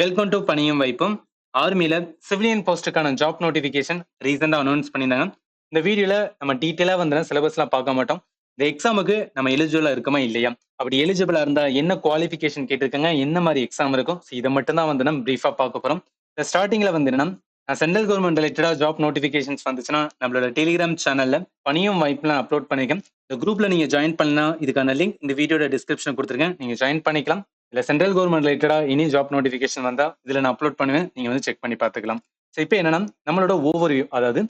Welcome to பணியும் வைப்பும் ஆர்மியில சிவிலியன் போஸ்ட்டுக்கான ஜாப் நோட்டிஃபிகேஷன் ரீசெண்டாக அனௌன்ஸ் பண்ணியிருந்தாங்க. இந்த வீடியோல நம்ம டீட்டெயிலாக வந்து சிலபஸ்லாம் பார்க்க மாட்டோம். இந்த எக்ஸாமுக்கு நம்ம எலிஜிபிளாக இருக்குமா இல்லையா? அப்படி எலிஜிபிளாக இருந்தால் என்ன குவாலிஃபிகேஷன் கேட்டிருக்காங்க? என்ன மாதிரி எக்ஸாம் இருக்கும்? ஸோ இதை மட்டும் தான் வந்து நம்ம ப்ரீஃபாக பார்க்க போகிறோம் இந்த ஸ்டார்டிங்ல வந்து என்னன்னா சென்ட்ரல் கவர்மெண்ட் ரிலேட்டடாக ஜாப் நோட்டிஃபிகேஷன்ஸ் வந்துச்சுன்னா நம்மளோட டெலிகிராம் சேனலில் பணியும் வாய்ப்புலாம் அப்லோட் பண்ணிருக்கேன். இந்த குரூப்பில் நீங்கள் ஜாயின் பண்ணலாம். இதுக்கான லிங்க் இந்த வீடியோட டிஸ்கிரிப்ஷன் கொடுத்துருக்கேன். நீங்கள் ஜாயின் பண்ணிக்கலாம். இல்ல சென்ட்ரல் கவர்மெண்ட் ரிலேட்டடாக இனி ஜாப் நோட்டிஃபிகேஷன் வந்தால் இதில் நான் அப்லோட் பண்ணுவேன். நீங்க வந்து செக் பண்ணி பார்த்துக்கலாம். ஸோ இப்போ என்னன்னா நம்மளோட ஓவர் அதாவது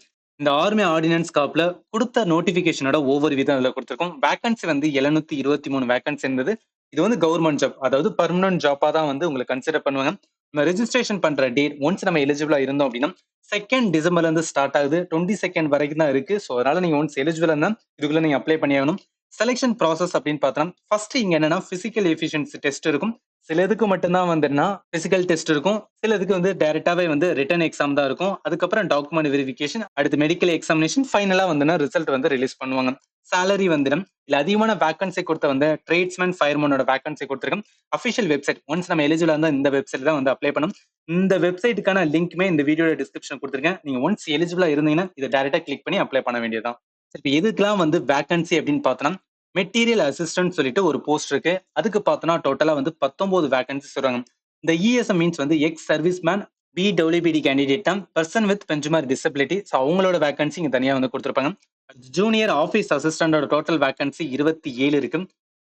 இந்த ஆர்மி ஆர்டினன்ஸ் காப்ல கொடுத்த நோட்டிஃபிகேஷனோட ஓவர் விதம் அதில் கொடுத்துருக்கோம். வேகன்சி வந்து எழுநூத்தி இருபத்தி மூணு வேகன்சி என்பது இது வந்து கவர்மெண்ட் ஜாப் அதாவது பர்மனன்ட் ஜாப்பா தான் வந்து உங்களுக்கு கன்சிடர் பண்ணுவாங்க. நம்ம ரெஜிஸ்ட்ரேஷன் பண்ற டேட் ஒன்ஸ் நம்ம எலிஜிபிளா இருந்தோம் அப்படின்னா செகண்ட் டிசம்பர்ல இருந்து ஸ்டார்ட் ஆகுது. டுவெண்ட்டி செகண்ட் வரைக்கும் தான் இருக்கு. ஸோ அதனால நீங்க ஒன்ஸ் எலிஜிபிள் இருந்தா இதுக்குள்ள நீங்க அப்ளை பண்ணி ஆகணும் செலெக்ஷன் ப்ராசஸ் அப்படின்னு பார்த்தோம்னா ஃபர்ஸ்ட் இங்க என்னன்னா பிசிக்கல் எஃபிஷியன்சி டெஸ்ட் இருக்கும். சில இதுக்கு மட்டும்தான் வந்துன்னா பிசிக்கல் டெஸ்ட் இருக்கும். சில இதுக்கு வந்து டைரக்டாவே வந்து ரிட்டன் எக்ஸாம் தான் இருக்கும். அதுக்கப்புறம் டாக்குமெண்ட் வெரிஃபிகேஷன் அடுத்து மெடிக்கல் எக்ஸாமினேஷன் ஃபைனலா வந்துன்னா ரிசல்ட் வந்து ரிலீஸ் பண்ணுவாங்க. சேலரி வந்துடும். இல்ல அதிகமான வேகன்சி கொடுத்த வந்து ட்ரேட்ஸ்மேன் ஃபயர்மேனோட வேகன்சி கொடுத்துருக்கோம். அஃபிஷியல் வெப்சைட் ஒன்ஸ் நம்ம எலிஜிபிளா இருந்தால் இந்த வெப்சைட் தான் வந்து அப்ளை பண்ணும். இந்த வெப்சைட்டுக்கான லிங்க்மே இந்த வீடியோட டிஸ்கிரிப்ஷன் கொடுத்துருக்கேன். நீங்க ஒன்ஸ் எலிஜிபிளா இருந்தீங்கன்னா இதை டேரக்டா கிளிக் பண்ணி அப்ளை பண்ண வேண்டியதான் இப்போ எதுக்கெல்லாம் வந்து வேகன்சி அப்படின்னு பார்த்தோன்னா மெட்டீரியல் அசிஸ்டன்ட் சொல்லிட்டு ஒரு போஸ்ட் இருக்கு. அதுக்கு பார்த்தோம்னா டோட்டலா வந்து பத்தொன்பது வேகன்சி சொல்றாங்க. இந்த இஎஸ்எம் மீன்ஸ் வந்து ex service man PWBD candidate தான் person with benchmark disability so அவங்களோட வேகன்சி இங்க தனியாக வந்து கொடுத்துருப்பாங்க. ஜூனியர் ஆஃபீஸ் அசிஸ்டண்டோட டோட்டல் வேகன்சி இருபத்தி ஏழு இருக்கு.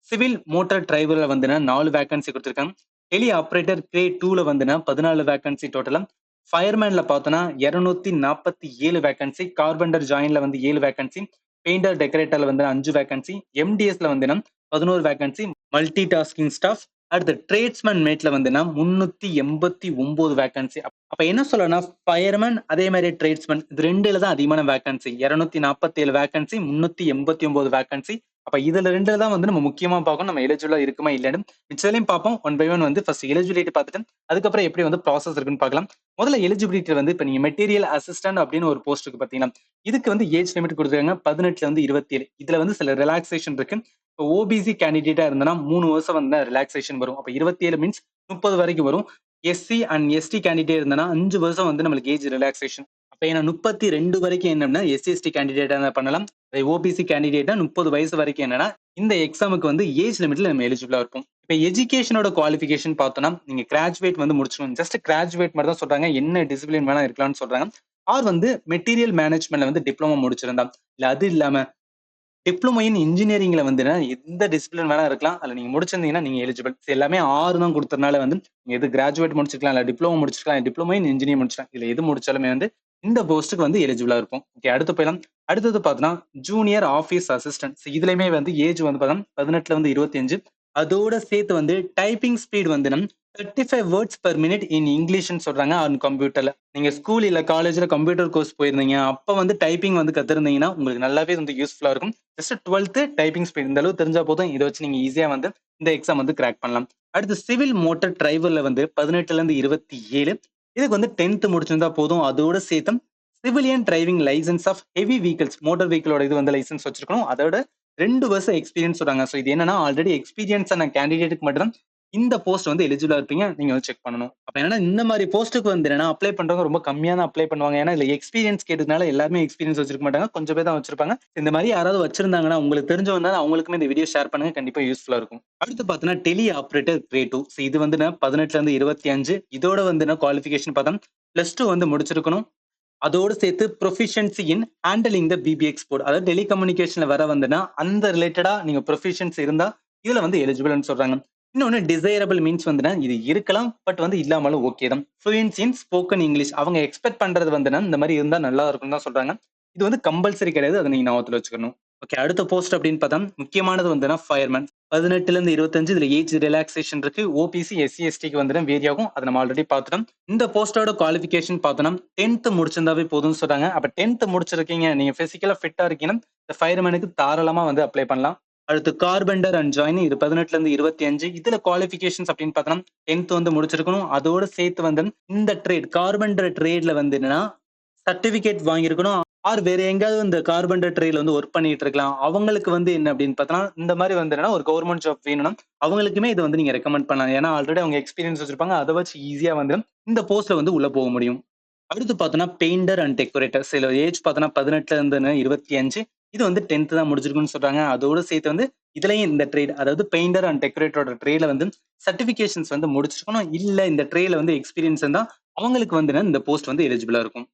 சிவில் மோட்டார் டிரைவர்ல வந்துன்னா நாலு வேகன்சி கொடுத்துருக்காங்க. டெலி ஆப்ரேட்டர் கிரே டூல வந்துன்னா பதினாலு வேகன்சி டோட்டலாக ஃபயர்மேன்ல பார்த்தோன்னா இருநூத்தி நாற்பத்தி ஏழு வேகன்சி கார்பெண்டர் ஜாயின்ல வந்து ஏழு வேகன்சி பெயிண்டர் டெக்கரேட்டர்ல வந்து அஞ்சு வேகன்சி எம்டிஎஸ்ல வந்து பதினோரு வேகன்சி மல்டி டாஸ்கிங் ஸ்டாஃப் அடுத்து ட்ரேட்ஸ்மேன் மேட்ல வந்துன்னா முன்னூத்தி எண்பத்தி ஒன்பது வேகன்சி அப்ப என்ன சொல்லனா ஃபயர்மேன் அதே மாதிரி ட்ரேட்ஸ்மேன் இது ரெண்டுல தான் அதிகமான வேகன்சி இருநூத்தி நாற்பத்தி ஏழு வேகன்சி முன்னூத்தி எண்பத்தி ஒன்பது வேகன்சி அப்ப இதுல ரெண்டுல தான் வந்து நம்ம முக்கியமா பார்க்கணும். நம்ம எலிஜிபிளா இருக்குமா இல்லைன்னு மிச்சலையும் பார்ப்போம். ஒன் பை ஒன் வந்து ஃபர்ஸ்ட் எலிஜிபிலிட்டி பார்த்துட்டு அதுக்கப்புறம் எப்படி வந்து ப்ராசஸ் இருக்குன்னு பார்க்கலாம். முதல்ல எலிஜிபிலிட்டி வந்து இப்போ நீங்க மெட்டீரியல் அசிஸ்டன்ட் அப்படின்னு ஒரு போஸ்ட்டுக்கு பாத்தீங்கன்னா இதுக்கு வந்து ஏஜ் லிமிட் கொடுத்துருக்காங்க. பதினெட்டுல இருந்து இருபத்தி ஏழு இதுல வந்து சில ரிலாக்ஸேஷன் இருக்கு. இப்போ ஓபிசி கேண்டிடேட்டா இருந்தனா மூணு வருஷம் வந்து ரிலாக்ஸேஷன் வரும். அப்போ இருபத்தி ஏழு மீன்ஸ் முப்பது வரைக்கும் வரும். எஸ்சி அண்ட் எஸ்டி கேண்டிடேட் இருந்தனா அஞ்சு வருஷம் வந்து நம்மளுக்கு ஏஜ் ரிலாக்ஸேஷன் ஏன்னா முப்பத்தி ரெண்டு வரைக்கும் என்னன்னா எஸ்சி எஸ்டி கேண்டிடேட்டா பண்ணலாம். ஓபிசி கேண்டிடேட்டா முப்பது வயசு வரைக்கும் என்னன்னா இந்த எக்ஸாமுக்கு வந்து ஏஜ் லிமிட்ல நம்ம எலிஜிபிளா இருக்கும் இப்போ எஜுகேஷனோட குவாலிஃபிகேஷன் பார்த்தோம்னா நீங்க கிராஜுவேட் வந்து முடிச்சிடணும் ஜஸ்ட் கிராஜுவேட் மட்டும் தான் சொல்றாங்க. என்ன டிசிப்ளின் வேணா இருக்கலாம்னு சொல்றாங்க. ஆர் வந்து மெட்டீரியல் மேனேஜ்மெண்ட்ல வந்து டிப்ளமோ முடிச்சிருந்தா. இல்ல அது இல்லாம டிப்ளமோ இன் இன்ஜினியரிங்ல வந்து எந்த டிசிப்ளின் வேணா இருக்கலாம். அதுல நீங்க முடிச்சிருந்தீங்கன்னா நீங்க எலிஜிபிள் எல்லாமே ஆறு தான் கொடுத்ததுனால வந்து எது கிராஜுவேட் முடிச்சிருக்கலாம். இல்ல டிப்ளமோ முடிச்சிருக்கலாம். டிப்ளமோ இன் இன்ஜினியர் முடிச்சிருக்கலாம். இல்ல எது முடிச்சாலுமே வந்து இந்த போஸ்ட்டுக்கு வந்து எலிஜிபிளா இருக்கும் ஓகே அடுத்து போயிடலாம் அடுத்தது பார்த்தோன்னா ஜூனியர் ஆஃபீஸ் அசிஸ்டன்ட் இதுலயுமே வந்து ஏஜ் வந்து பார்த்தோம் பதினெட்டுல வந்து இருபத்தஞ்சு. அதோட சேர்த்து வந்து டைப்பிங் ஸ்பீட் வந்து thirty five words per minute in இங்கிலீஷ்னு சொல்றாங்க ஆன் கம்ப்யூட்டர்ல நீங்க ஸ்கூல் இல்ல காலேஜ்ல கம்ப்யூட்டர் கோர்ஸ் போயிருந்தீங்க அப்ப வந்து டைப்பிங் வந்து கத்துருந்தீங்கன்னா உங்களுக்கு நல்லாவே வந்து யூஸ்ஃபுல்லா இருக்கும். ஜஸ்ட் டுவெல்த்து டைப்பிங் ஸ்பீட் இந்த அளவு தெரிஞ்சா போதும். இதை வச்சு நீங்க ஈஸியா வந்து இந்த எக்ஸாம் வந்து கிராக் பண்ணலாம். அடுத்து சிவில் மோட்டார் டிரைவர்ல வந்து பதினெட்டுல இருந்து இருபத்தி ஏழு. இதுக்கு வந்து டென்த் முடிச்சிருந்தா போதும். அதோட சேர்த்து civilian driving licence of heavy vehicles motor வெஹிக்கிளோட இது வந்து லைசன்ஸ் வச்சிருக்கணும். அதோட ரெண்டு வருஷம் எக்ஸ்பீரியன்ஸ் சொல்றாங்க. ஸோ இது என்னன்னா ஆல்ரெடி எக்ஸ்பீரியன்ஸ் ஆன கேண்டிடேட்டுக்கு மட்டும் இந்த போஸ்ட் வந்து எலிஜிபிளா இருப்பீங்க. நீங்க வந்து செக் பண்ணணும். அப்ப என்னன்னா இந்த மாதிரி போஸ்ட்டுக்கு வந்து என்னன்னா அப்ளை பண்றவங்க ரொம்ப கம்மியா தான் அப்ளை பண்ணுவாங்க. ஏன்னா இல்ல எக்ஸ்பீரியன்ஸ் கேட்டதுனால எல்லாருமே எக்ஸ்பீரியன்ஸ் வச்சிருக்க மாட்டாங்க. கொஞ்சம் பேர் தான் வச்சிருப்பாங்க. இந்த மாதிரி யாராவது வச்சிருந்தாங்கன்னா உங்களுக்கு தெரிஞ்சவங்க அவங்களுக்குமே இந்த வீடியோ ஷேர் பண்ணுங்க. கண்டிப்பா யூஸ்ஃபுல்லா இருக்கும். அடுத்து பார்த்தீங்கன்னா tele operator grade two so இது வந்து பதினெட்டுல இருந்து இருபத்தி அஞ்சு. இதோட வந்து குவாலிஃபிகேஷன் பார்த்தா பிளஸ் டூ வந்து முடிச்சிருக்கணும். அதோடு சேர்த்து proficiency in handling the PBX board அதாவது டெலிகம்யூனிகேஷன்ல வர வந்துன்னா அந்த ரிலேட்டடா நீங்க ப்ரொஃபிஷியன்ஸ் இருந்தா இதுல வந்து எலிஜிபிள்னு சொல்றாங்க. இன்னொன்று டிசைரபிள் மீன்ஸ் வந்துன்னா இது இருக்கலாம் பட் வந்து இல்லாமலும் ஓகே தான். ஃப்ளூயன்ஸ் இன் ஸ்போக்கன் இங்கிலீஷ் அவங்க எக்ஸ்பெக்ட் பண்றது வந்துன்னா இந்த மாதிரி இருந்தால் நல்லா இருக்கும்னு தான் சொல்றாங்க. இது வந்து கம்பல்சரி கிடையாது அதை நீங்கள் ஞாபகத்தில் வச்சுக்கணும். ஓகே அடுத்த போஸ்ட் அப்படின்னு பார்த்தா முக்கியமானது வந்துன்னா ஃபயர்மேன் பதினெட்டுலேருந்து இருபத்தஞ்சு இதில் ஏஜ் ரிலாக்ஸேஷன் இருக்கு. ஓபிசி எஸ்சி எஸ்டிக்கு வேரியாகும் வேரி ஆகும். அதை நம்ம ஆல்ரெடி பார்த்துட்டோம். இந்த போஸ்டோட குவாலிஃபிகேஷன் பார்த்தோம்னா டென்த்து முடிச்சிருந்தாவே போதும்னு சொல்றாங்க. அப்போ டென்த்து முடிச்சிருக்கீங்க நீங்கள் ஃபிசிக்கலாக ஃபிட்டாக இருக்கீங்கன்னா இந்த ஃபயர்மேனுக்கு தாராளமாக வந்து அப்ளை பண்ணலாம். அடுத்து கார்பெண்டர் அண்ட் ஜாயின் இது பதினெட்டுல இருந்து இருபத்தி அஞ்சு. இதுல குவாலிஃபிகேஷன்ஸ் அப்படின்னு பார்த்தோம்னா டென்த் வந்து முடிச்சிருக்கணும். அதோட சேர்த்து வந்து இந்த ட்ரேட் கார்பெண்டர் ட்ரேட்ல வந்து என்னன்னா சர்டிபிகேட் வாங்கியிருக்கணும். ஆர் வேற எங்கேயாவது இந்த கார்பெண்டர் ட்ரேல வந்து ஒர்க் பண்ணிட்டு இருக்கலாம். அவங்களுக்கு வந்து என்ன அப்படின்னு பார்த்தோம்னா இந்த மாதிரி வந்து என்னன்னா ஒரு கவர்மெண்ட் ஜாப் வேணும்னா அவங்களுக்குமே இது வந்து நீங்க ரெக்கமெண்ட் பண்ணலாம். ஏன்னா ஆல்ரெடி அவங்க எக்ஸ்பீரியன்ஸ் வச்சிருப்பாங்க. அதை வச்சு ஈஸியா வந்து இந்த போஸ்ட்ல வந்து உள்ள போக முடியும். அடுத்து பார்த்தோம்னா பெயிண்டர் அண்ட் டெக்கரேட்டர் சில ஏஜ் பார்த்தோம்னா பதினெட்டுல இருந்து இருபத்தி அஞ்சு. இது வந்து டென்த் தான் முடிச்சிருக்குன்னு சொல்றாங்க. அதோட சேர்த்து வந்து இதுலயும் இந்த ட்ரேட் அதாவது பெயிண்டர் அண்ட் டெக்கரேட்டரோட ட்ரேல வந்து சர்டிபிகேஷன்ஸ் வந்து முடிச்சிருக்கணும். இல்ல இந்த ட்ரேல வந்து எக்ஸ்பீரியன்ஸ் இருந்தா அவங்களுக்கு வந்து இந்த போஸ்ட் வந்து எலிஜிபிளா இருக்கும்.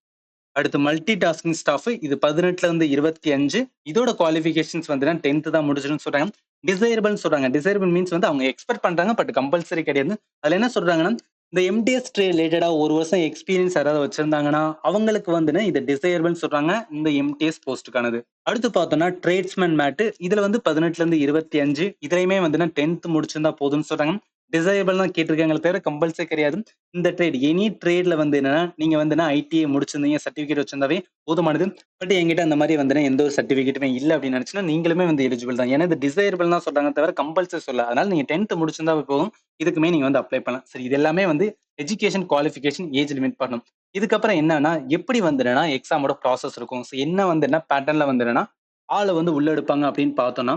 அடுத்து மல்டி டாஸ்கிங் ஸ்டாஃப் இது பதினெட்டுல இருந்து இருபத்தி அஞ்சு. இதோட குவாலிஃபிகேஷன்ஸ் வந்து டென்த் தான் முடிச்சிருன்னு சொல்றாங்க. டிசைரபிள்னு சொல்றாங்க. டிசைரபிள் மீன்ஸ் வந்து அவங்க எக்ஸ்பெக்ட் பண்றாங்க பட் கம்பல்சரி கிடையாது. அதுல என்ன சொல்றாங்கன்னா இந்த எம்டிஎஸ் ட்ரே ரிலேட்டடா ஒரு வருஷம் எக்ஸ்பீரியன்ஸ் யாராவது வச்சிருந்தாங்கன்னா அவங்களுக்கு வந்து இது டிசைரபிள் சொல்றாங்க இந்த எம்டிஎஸ் போஸ்ட்டுக்கானது அடுத்து பார்த்தோம்னா ட்ரேட்ஸ்மேன் மேட்டு இதுல வந்து பதினெட்டுல இருந்து இருபத்தி அஞ்சு இதுலயுமே வந்து டென்த் முடிச்சிருந்தா போதும்னு சொல்றாங்க. டிசைபிள் தான் கேட்டிருக்காங்களே தவிர கம்பல்சரி கிடையாது. இந்த ட்ரேட் எனி ட்ரேட்ல வந்து என்னன்னா நீங்க வந்து ஐடிஐ முடிச்சிருந்தீங்க சர்டிபிகேட் வச்சிருந்தாவே போதுமானது. பட் என்கிட்ட அந்த மாதிரி வந்து எந்த ஒரு சர்டிபிகேட்டுமே இல்லை அப்படின்னு நினைச்சுன்னா நீங்களுமே வந்து எலிஜிபிள் தான். ஏன்னா இது டிசைரபிள் தான் சொல்றாங்க தவிர கம்பல்சரி சொல்ல. அதனால நீங்க டென்த் முடிச்சிருந்தா போதும். இதுக்குமே நீங்க வந்து அப்ளை பண்ணலாம். சரி இது எல்லாமே வந்து எஜுகேஷன் குவாலிஃபிகேஷன் ஏஜ் லிமிட் பண்ணணும். இதுக்கப்புறம் என்னன்னா எப்படி வந்துடுனா எக்ஸாமோட ப்ராசஸ் இருக்கும். ஸோ என்ன வந்து என்ன பேட்டர்ன்ல வந்துடுனா ஆளை வந்து உள்ள எடுப்பாங்க அப்படின்னு பார்த்தோம்னா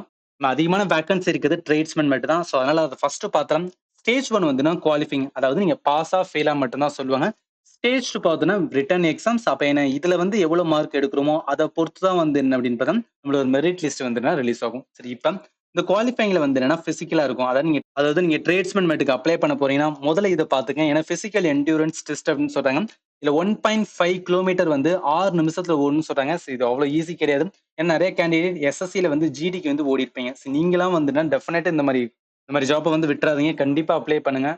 அதிகமான வேக்கன்சி இருக்குது ட்ரேட்ஸ்மேன் மட்டும் தான் ஸோ அதனால அதை ஃபர்ஸ்ட் பார்த்தோம் ஸ்டேஜ் ஒன் வந்துன்னா குவாலிஃபிங் அதாவது நீங்க பாஸா ஃபெயிலா மட்டும்தான் சொல்லுவாங்க. ஸ்டேஜ் டூ பார்த்தோன்னா ரிட்டன் எக்ஸாம்ஸ் அப்போ என்ன இதுல வந்து எவ்வளவு மார்க் எடுக்கிறோமோ அதை பொறுத்து தான் வந்து என்ன அப்படின்னு பார்த்தா நம்மளோட மெரிட் லிஸ்ட் வந்து ரிலீஸ் ஆகும். சரி இப்போ இந்த குவாலிஃபைங்ல வந்து என்னன்னா பிசிக்கலா இருக்கும். அதாவது நீங்க அதாவது நீங்க ட்ரேட்ஸ்மேன் மட்டுக்கு அப்ளை பண்ண போறீங்கன்னா முதல்ல இதை பார்த்துக்கங்க. ஏன்னா பிசிக்கல் என்டூரன்ஸ் டெஸ்ட் அப்படின்னு சொல்றாங்க. இதுல ஒன் பாயிண்ட் ஃபைவ் கிலோமீட்டர் வந்து ஆறு நிமிஷத்துல ஓடுன்னு சொல்றாங்க. இது அவ்வளவு ஈஸி கிடையாது. ஏன்னா நிறைய கேண்டிடேட் எஸ்எஸ்சியில வந்து ஜிடிக்கு வந்து ஓடி இருப்பீங்க ஸோ நீங்களாம் வந்துன்னா டெஃபினட்டா இந்த மாதிரி இந்த மாதிரி ஜாப்பை வந்து விட்டுறாதீங்க. கண்டிப்பா அப்ளை பண்ணுங்க.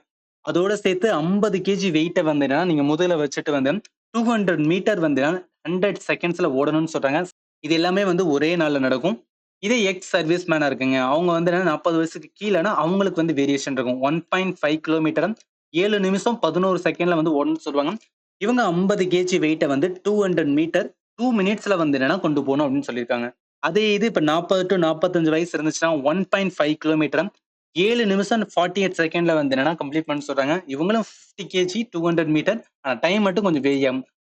அதோட சேர்த்து ஐம்பது கேஜி வெயிட்டை வந்தீங்கன்னா நீங்கள் நீங்க முதல்ல வச்சுட்டு வந்து டூ ஹண்ட்ரட் மீட்டர் வந்தீங்கன்னா ஹண்ட்ரட் செகண்ட்ஸ்ல ஓடணும்னு சொல்றாங்க. இது எல்லாமே வந்து ஒரே நாளில் நடக்கும். இதே எக்ஸ் சர்வீஸ் மேனா இருக்குங்க. அவங்க வந்து என்ன நாற்பது வயசுக்கு கீழேனா அவங்களுக்கு வந்து வேரியேஷன் இருக்கும். ஒன் பாயிண்ட் ஃபைவ் கிலோமீட்டர் ஏழு நிமிஷம் பதினோரு செகண்ட்ல வந்து ஓடணும்னு சொல்லுவாங்க. இவங்க ஐம்பது கேஜி வெயிட்டை வந்து டூ ஹண்ட்ரட் மீட்டர் டூ மினிட்ஸ்ல வந்து என்னன்னா கொண்டு போகணும் அப்படின்னு சொல்லியிருக்காங்க. அதே இது இப்ப நாற்பது டு நாற்பத்தஞ்சு வயசு இருந்துச்சுன்னா ஒன் பாயிண்ட் ஃபைவ் கிலோமீட்டர் ஏழு நிமிஷம் ஃபார்ட்டி எயிட் செகண்ட்ல வந்து என்னன்னா கம்ப்ளீட் பண்ண சொல்றாங்க. இவங்களும் fifty kg two hundred metre ஆனா டைம் மட்டும் கொஞ்சம் vary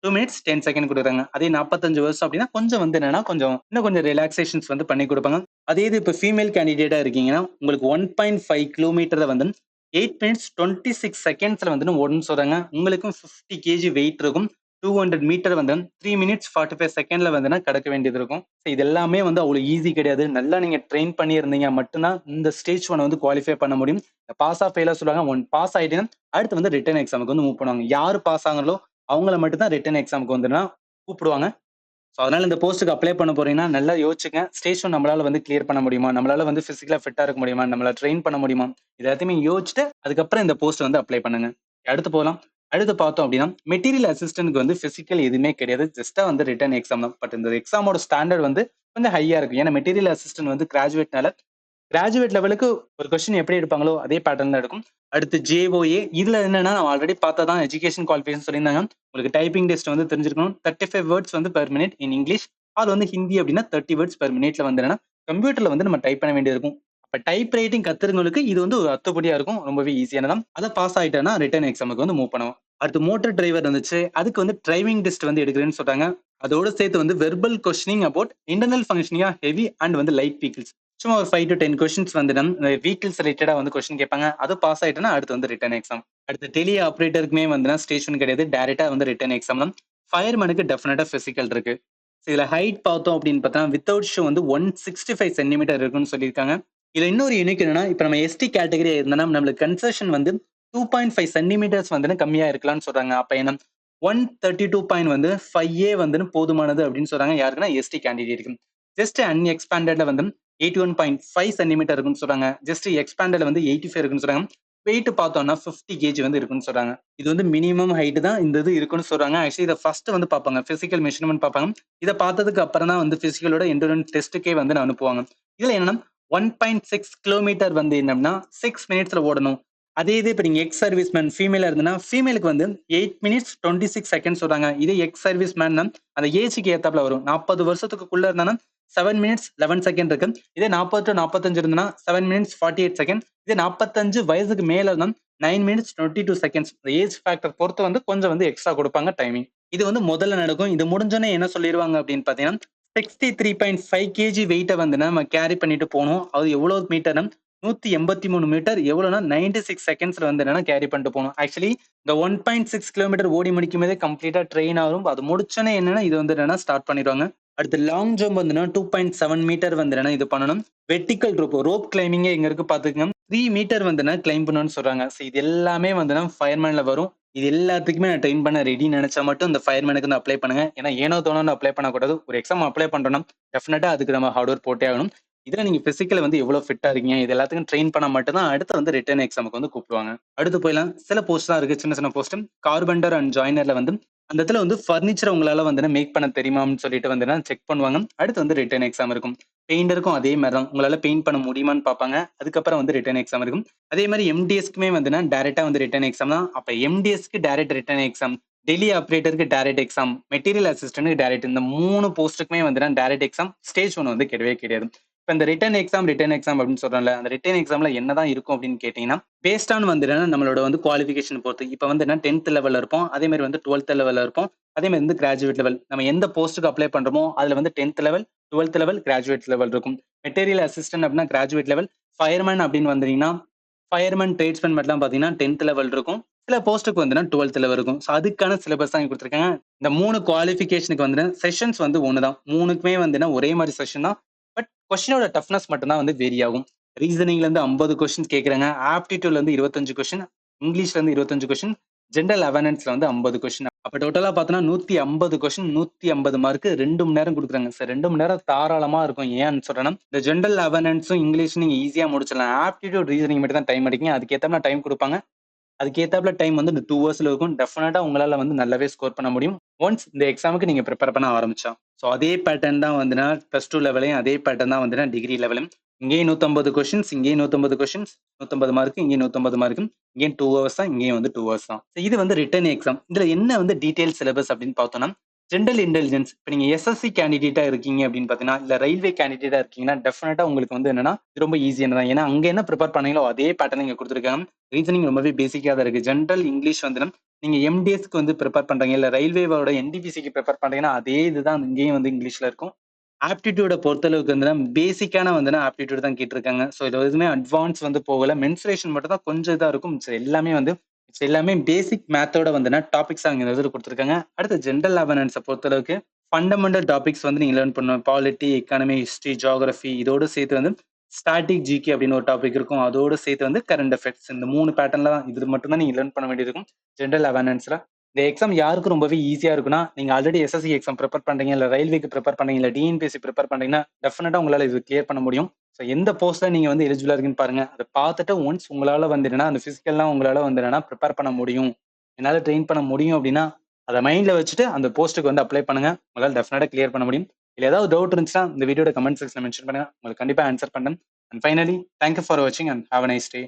two minutes ten second கொடுக்குறாங்க. அதே நாற்பத்தஞ்சு வருஷம் அப்படின்னா கொஞ்சம் வந்து என்னன்னா கொஞ்சம் இன்னும் கொஞ்சம் ரிலாக்ஸேஷன்ஸ் வந்து பண்ணி கொடுப்பாங்க. அதே இது இப்போ ஃபீமேல் கேண்டிடேட்டா இருக்கீங்கன்னா உங்களுக்கு ஒன் பாயிண்ட் ஃபைவ் கிலோமீட்டரில் வந்து எயிட் மினிட்ஸ் டுவெண்ட்டி சிக்ஸ் செகண்ட்ஸ்ல வந்து ஓடணும்னு சொல்றாங்க. உங்களுக்கும் ஃபிஃப்டி கேஜி வெயிட் இருக்கும். டூ ஹண்ட்ரட் மீட்டர் வந்து த்ரீ மினிட்ஸ் ஃபார்ட்டி ஃபைவ் செகண்ட்ல வந்து கிடக்க வேண்டியது இருக்கும். இது எல்லாமே வந்து அவ்வளோ ஈஸி கிடையாது. நல்லா நீங்க ட்ரெயின் பண்ணியிருந்தீங்க மட்டும்தான் இந்த ஸ்டேஜ் ஒன் வந்து குவாலிஃபை பண்ண முடியும். பாஸ் ஆஃப் ஃபெயிலாக சொல்லுவாங்க ஒன் பாஸ் ஆயிட்டீங்கன்னா அடுத்து வந்து ரிட்டன் எக்ஸாமுக்கு வந்து மூவ் பண்ணுவாங்க. யார் பாஸ் ஆகுங்களோ அவங்கள மட்டும்தான் ரிட்டர்ன் ரிட்டன் எக்ஸாமுக்கு வந்துன்னா கூப்பிடுவாங்க. ஸோ அதனால இந்த போஸ்ட்டுக்கு அப்ளை பண்ண போறீங்கன்னா நல்லா யோசிச்சுங்க ஸ்டேஜ் ஒன் நம்மளால வந்து கிளியர் பண்ண முடியுமா? நம்மளால வந்து பிசிக்கலா ஃபிட்டா இருக்க முடியுமா? நம்மளால ட்ரெயின் பண்ண முடியுமா? இது எல்லாத்தையுமே யோசிச்சுட்டு அதுக்கப்புறம் இந்த போஸ்ட் வந்து அப்ளை பண்ணுங்க. அடுத்து போகலாம். அடுத்து பார்த்தோம் அப்படின்னா மெட்டீரியல் அசிஸ்டன்ட்க்கு வந்து பிசிக்கல் எதுவுமே கிடையாது. ஜஸ்டா வந்து ரிட்டர்ன் எக்ஸாம் தான் பட் இந்த எக்ஸாமோட ஸ்டாண்டர்ட் வந்து கொஞ்சம் ஹையா இருக்கும் ஏன்னா மெட்டீரியல் அசிஸ்டன்ட் வந்து கிராஜுவேட்னால கிராஜுவேட் லெவலுக்கு ஒரு கொஸ்டின் எப்படி எடுப்பாங்களோ அதே பேட்டர்ன் தான் இருக்கும் அடுத்து ஜேஓஏ இதுல என்னன்னா நம்ம ஆல்ரெடி பார்த்தா தான் எஜுகேஷன் குவாலிஃபிகேஷன் சொல்லியிருந்தாங்க. உங்களுக்கு டைப்பிங் டெஸ்ட் வந்து தெரிஞ்சிருக்கணும். தேர்ட்டி ஃபைவ் வேர்ட்ஸ் வந்து பெர் மினிட் இன் இங்கிலீஷ் அது வந்து ஹிந்தி அப்படின்னா தேர்ட்டி வேர்ட்ஸ் பெர் மினிட்ல வந்து என்னன்னா கம்ப்யூட்டர்ல வந்து நம்ம டைப் பண்ண வேண்டியது இப்போ டைப் ரைட்டிங் கத்துறவங்களுக்கு இது வந்து ஒரு அத்துப்படியா இருக்கும். ரொம்பவே ஈஸியானதான் அதை பாஸ் ஆயிட்டேன்னா ரிட்டன் எக்ஸாமுக்கு வந்து மூவ் பண்ணுவோம் அடுத்து மோட்டர் டிரைவர் இருந்துச்சு அதுக்கு வந்து டிரைவிங் டெஸ்ட் வந்து எடுக்கிறேன்னு சொல்றாங்க. அதோட சேர்த்து வந்து verbal questioning about internal functioning heavy and வந்து லைட் வெஹிக்கிள்ஸ் சும்மா ஒரு ஃபைவ் டு டென் கொஸ்டின்ஸ் வந்துடும் வீக்கிள்ஸ் ரிலேட்டடா வந்து கொஸ்டின் கேட்பாங்க. அது பாஸ் ஆயிட்டேன்னா அடுத்து வந்து ரிட்டன் எக்ஸாம் அடுத்து டெலி ஆப்ரேட்டருக்குமே வந்துனா ஸ்டேஷன் கிடையாது. டேரக்டா வந்து ரிட்டர்ன் எக்ஸாம் தான். ஃபயர்மேனுக்கு டெஃபினட்டா பிசிக்கல் இருக்கு. இதுல ஹைட் பார்த்தோம் அப்படின்னு பார்த்தா வித்தவுட் ஷூ வந்து ஒன் சிக்ஸ்டி ஃபைவ் சென்டிமீட்டர் இருக்குன்னு சொல்லியிருக்காங்க. இதுல இன்னொரு யூனிக் என்னன்னா இப்ப நம்ம எஸ்டி கேட்டகரி இருந்தோம்னா நம்மளுக்கு கன்செஷன் வந்து டூ பாயிண்ட் ஃபைவ் சென்டிமீட்டர்ஸ் வந்து கம்மியா இருக்கலாம்னு சொல்றாங்க. அப்ப என்ன? ஒன் தேர்ட்டி டூ பாயிண்ட் வந்து ஃபைவ் ஏ வந்து போதுமானது அப்படின்னு சொல்றாங்க. யாருக்குன்னா எஸ்டி கேண்டிடேட்டுக்கு ஜஸ்ட் அன்எக்ஸ்பேண்டட்ல வந்து eighty one point five centimetre இருக்குன்னு சொல்றாங்க ஜஸ்ட் எக்ஸ்பேண்டட்ல வந்து எயிட்டி ஃபைவ் இருக்குன்னு சொல்றாங்க. வெயிட் பார்த்தோம்னா ஃபிஃப்டி கேஜி வந்து இருக்குன்னு சொல்றாங்க. இது வந்து மினிமம் ஹைட் தான் இந்த இது இருக்குன்னு சொல்றாங்க. ஆக்சுவலி இதை ஃபர்ஸ்ட் வந்து பார்ப்பாங்க. பிசிக்கல் மெஷர்மெண்ட் பார்ப்பாங்க. இதை பார்த்ததுக்கு அப்புறம் தான் வந்து பிசிக்கலோட எண்டூரன்ஸ் டெஸ்ட்டுக்கே வந்து நான் அனுப்புவாங்க. இதுல என்னன்னா ஒன் பாயிண்ட் சிக்ஸ் கிலோமீட்டர் வந்து என்னன்னா சிக்ஸ் மினிட்ஸ்ல ஓடணும். அதே இது இப்போ நீங்கள் எக்ஸ் சர்வீஸ் மேன் ஃபீமேலாக இருந்ததுன்னா ஃபீமேலுக்கு வந்து eight minutes twenty six seconds சொல்கிறாங்க இதே எக்ஸ் சர்வீஸ் மேன் அந்த ஏஜுக்கு ஏத்தாப்புல வரும். நாற்பது வருஷத்துக்குள்ளே இருந்தானா செவன் மினிட்ஸ் லெவன் செகண்ட் இருக்கு. இதே நாற்பது டு நாற்பத்தஞ்சு இருந்ததுன்னா seven minutes forty eight second இதே நாற்பத்தஞ்சு வயசுக்கு மேலே இருந்தால் nine minutes twenty two seconds age factor பொறுத்து வந்து கொஞ்சம் வந்து எக்ஸ்ட்ரா கொடுப்பாங்க டைமிங் இது வந்து முதல்ல நடக்கும். இது முடிஞ்சோன்னே என்ன சொல்லிடுவாங்க அப்படின்னு பார்த்தீங்கன்னா sixty three point five kg வெயிட்டை வந்து நம்ம கேரி பண்ணிட்டு போகணும். அது எவ்வளோ மீட்டர்னா நூத்தி எண்பத்தி மூணு மீட்டர் எவ்வளோனா நைன்டி சிக்ஸ் செகண்ட்ஸ்ல வந்து என்னன்னா கேரி பண்ணிட்டு போகணும். ஆக்சுவலி இந்த ஒன் பாயிண்ட் சிக்ஸ் கிலோமீட்டர் ஓடி முடிக்கும் போதே கம்ப்ளீட்டா ட்ரெயின் ஆகும். அது முடிச்சோன்னே என்னன்னா இது வந்து என்னன்னா ஸ்டார்ட் பண்ணிடுவாங்க. அடுத்து லாங் ஜம்ப் வந்துன்னா டூ பாயிண்ட் செவன் மீட்டர் வந்து இது பண்ணணும். வெர்டிக்கல் ரோப் ரோப் கிளைம்பிங்கே எங்க இருக்கு பாத்துக்கோங்க. த்ரீ மீட்டர் வந்துன்னா கிளைம் பண்ணணும்னு சொல்றாங்க. ஸோ இது எல்லாமே வந்துன்னா ஃபயர்மேன்ல வரும். இது எல்லாத்துக்குமே நான் ட்ரெயின் பண்ண ரெடி நினைச்சா மட்டும் இந்த ஃபயர்மேனுக்கு வந்து அப்ளை பண்ணுங்க. ஏன்னா ஏனோ தோணுன்னு அப்ளை பண்ணக்கூடாது. ஒரு எக்ஸாம் அப்ளை பண்றோம்னா டெஃபினட்டா அதுக்கு நம்ம ஹார்ட் ஒர்க் போட்டே ஆகணும். இதுல நீங்க ஃபிசிக்கல் வந்து எவ்வளவு ஃபிட்டா இருக்கீங்க இது எல்லாத்துக்கும் ட்ரெயின் பண்ண மட்டும் தான் அடுத்து வந்து ரிட்டர்ன் எக்ஸாமுக்கு வந்து கூப்பிடுவாங்க. அடுத்து போயிடலாம். சில போஸ்ட் தான் இருக்கு. சின்ன சின்ன போஸ்ட் கார்பெண்டர் அண்ட் ஜாயினர்ல வந்து அந்த இடத்துல வந்து ஃபர்னிச்சர் உங்களால வந்து மேக் பண்ண தெரியுமான்னு சொல்லிட்டு வந்து செக் பண்ணுவாங்க. அடுத்து வந்து ரிட்டர்ன் எக்ஸாம் இருக்கும். பெயிண்டருக்கும் அதே மாதிரி தான் உங்களால பெயிண்ட் பண்ண முடியுமான்னு பார்ப்பாங்க. அதுக்கப்புறம் வந்து ரிட்டர்ன் எக்ஸாம் இருக்கும். அதே மாதிரி எம்டிஎஸ்க்குமே வந்துன்னா டேரக்டா வந்து ரிட்டர்ன் எக்ஸாம் தான். அப்ப எம்டிஎஸ்க்கு direct written exam tele ஆப்ரேட்டருக்கு direct exam material assistant direct இந்த மூணு போஸ்ட்டுக்குமே வந்து டேரக்ட் எக்ஸாம் ஸ்டேஜ் ஒன் வந்து கிடையவே கிடையாது. இப்போ இந்த ரிட்டன் எக்ஸாம் ரிட்டன் எக்ஸாம் அப்படின்னு சொல்றோம்ல அந்த ரிட்டன் எக்ஸாம்ல என்னதான் இருக்கும் அப்படின்னு கேட்டீங்கன்னா பேஸ்ட் ஆன் வந்து நம்மளோட வந்து குவாலிஃபிகேஷன் பொறுத்து. இப்போ வந்து என்ன டென்த் லெவலில் இருப்போம் அதே மாதிரி வந்து டுவெல்த் லெவலில் இருப்போம் அதே மாதிரி வந்து கிராஜுவேட் லெவல் நம்ம எந்த போஸ்ட்டுக்கு அப்ளை பண்றோமோ அதுல வந்து tenth level twelfth level graduate level இருக்கும். மெட்டீரியல் அசிஸ்டன்ட் அப்படின்னா கிராஜுவேட் லெவல் ஃபயர்மேன் அப்படின்னு வந்தீங்கன்னா ஃபயர்மேன் ட்ரேட்ஸ்மேன் மட்டும் பார்த்தீங்கன்னா டென்த் லெவல் இருக்கும். சில போஸ்ட்டுக்கு வந்து டுவெல்த் லெவல் இருக்கும். ஸோ அதுக்கான சிலபஸ் தான் கொடுத்துருக்காங்க. இந்த மூணு குவாலிஃபிகேஷனுக்கு வந்து செஷன்ஸ் வந்து ஒன்று தான் மூணுக்குமே வந்து ஒரே மாதிரி செஷன் தான். கொஸ்டினோட டஃப்னஸ் மட்டும்தான் வந்து வேரி ஆகும். ரீசனிங்ல இருந்து ஐம்பது கொஸ்டின் கேட்குறாங்க ஆப்டிடியூட்ல இருந்து இருபத்தஞ்சு கொஸ்டின் இங்கிலீஷ்ல இருந்து இருபத்தஞ்சு கொஸ்டின் ஜென்ரல் அவேர்னன்ஸ்ல வந்து ஐம்பது கொஸ்டின் அப்ப டோட்டலா பார்த்தோன்னா நூத்தி ஐம்பது கொஸ்டின் நூத்தி ஐம்பது மார்க் ரெண்டு மணி நேரம் கொடுக்குறாங்க. சார் ரெண்டு மணி நேரம் தாராளமா இருக்கும். ஏன்னு சொல்றேன்னா இந்த ஜென்ரல் அவேர்னன்ஸும் இங்கிலீஷ் நீங்க ஈஸியா முடிச்சிடலாம். ஆப்டிடியூட் ரீசனிங் மட்டும் தான் டைம் அடிக்கீங்க அதுக்கேற்ற டைம் கொடுப்பாங்க. அதுக்கேற்றாப்புல டைம் வந்து இந்த டூ ஹவர்ஸ்ல இருக்கும். டெஃபினட்டா உங்களால வந்து நல்லாவே ஸ்கோர் பண்ண முடியும். ஒன்ஸ் இந்த எக்ஸாமுக்கு நீங்க ப்ரிப்பேர் பண்ண ஆரம்பிச்சா. ஸோ அதே பேட்டர்ன் தான் வந்துன்னா ப்ளஸ் டூ லெவலையும் அதே பேட்டர்ன் தான் வந்துன்னா டிகிரி லெவலும் இங்கேயும் நூற்றம்பது கொஸ்டின்ஸ் இங்கேயும் நூற்றம்பது கொஷின்ஸ் நூற்றம்பது மார்க்கு இங்கேயும் நூற்றம்பது மார்க்கு இங்கேயும் டூ ஹவர்ஸ் தான் இங்கேயும் வந்து டூ ஹவர்ஸ் தான். இது வந்து ரிட்டன் எக்ஸாம் இதுல என்ன வந்து டீட்டெயில் சிலபஸ் அப்படின்னு பார்த்தோம்னா ஜென்ரல் இன்டெலிஜென்ஸ் இப்போ நீங்கள் எஸ்எஸ்சி கேண்டிடேட்டா இருக்கீங்க அப்படின்னு பார்த்தீங்கன்னா இல்லை ரயில்வே கேண்டிடேட்டா இருக்கீங்கன்னா டெஃபினட்டா உங்களுக்கு வந்து என்னன்னா ரொம்ப ஈஸியான தான் ஏன்னா அங்கே என்ன ப்ரிப்பேர் பண்ணீங்களோ அதே பேட்டர்ன் இங்கே கொடுத்துருக்காங்க. ரீசனிங் ரொம்பவே பேசிக்காக தான் இருக்கு. ஜென்ரல் இங்கிலீஷ் வந்து நீங்க எம்டிஎஸ்க்கு வந்து ப்ரிப்பேர் பண்றீங்க. இல்லை ரயில்வேவோட என்டிபிசிக்கு ப்ரிப்பேர் பண்றீங்கன்னா அதே இதுதான் இங்கேயும் வந்து இங்கிலீஷ்ல இருக்கும். ஆப்டிடியூட பொறுத்தளவுக்கு வந்து பேசிக்கான வந்து ஆப்டிடியூட் தான் கேட்டிருக்காங்க. ஸோ இது எதுவுமே அட்வான்ஸ் வந்து போகல. மென்சுரேஷன் மட்டும் தான் கொஞ்சம் இதாக இருக்கும். எல்லாமே வந்து எல்லாமே பேசிக் மேத்தோட வந்து டாபிக்ஸ் அங்கே இதில் கொடுத்துருக்காங்க. அடுத்து ஜென்ரல் அவேர்னன்ஸை பொறுத்தளவுக்கு ஃபண்டமெண்டல் டாபிக்ஸ் வந்து நீங்கள் லேர்ன் பண்ணுவோம் பாலிட்டி எக்கானமி ஹிஸ்ட்ரி ஜியாகிரஃபி இதோடு சேர்த்து வந்து ஸ்டாட்டிக் ஜிகே அப்படின்னு ஒரு டாபிக் இருக்கும். அதோடு சேர்த்து வந்து கரண்ட் எஃபெக்ட்ஸ் இந்த மூணு பேட்டர்ன்ல தான் இது மட்டும் தான் நீங்கள் லேர்ன் பண்ண வேண்டியிருக்கும் ஜென்ரல் அவேர்னன்ஸ்ல இந்த எக்ஸாம் யாருக்கு ரொம்பவே ஈஸியா இருக்குன்னா நீங்க ஆல்ரெடி எஸ்எஸ்சி எக்ஸாம் ப்ரிப்பேர் பண்றீங்க இல்ல ரயில்வேக்கு ப்ரிப்பேர் பண்றீங்க இல்ல டிஎன்பிஎஸ்சி ப்ரிப்பேர் பண்றீங்கன்னா டெஃபினட்டா உங்களால இது கிளியர் பண்ண முடியும். ஸோ எந்த போஸ்ட்ல நீங்க வந்து எலிஜிபிளா இருக்குன்னு பாருங்க. அதை பார்த்துட்டு ஒன்ஸ் உங்களால வந்துடுனா அந்த பிசிக்கல்லாம் உங்களால வந்துடுனா ப்ரிப்பேர் பண்ண முடியும். என்னால ட்ரெயின் பண்ண முடியும் அப்படின்னா அதை மைண்ட்ல வச்சுட்டு அந்த போஸ்ட்டுக்கு வந்து அப்ளை பண்ணுங்க. உங்களால் டெஃபினட்டா கிளியர் பண்ண முடியும். இல்லை ஏதாவது டவுட் இருந்துச்சுன்னா இந்த வீடியோட கமெண்ட் செக்ஷன் மென்ஷன் பண்ணுங்க. உங்களுக்கு கண்டிப்பா ஆன்சர் பண்ணேன் and finally thank you for வாட்சிங் அண்ட் ஹாவ் நைஸ் டே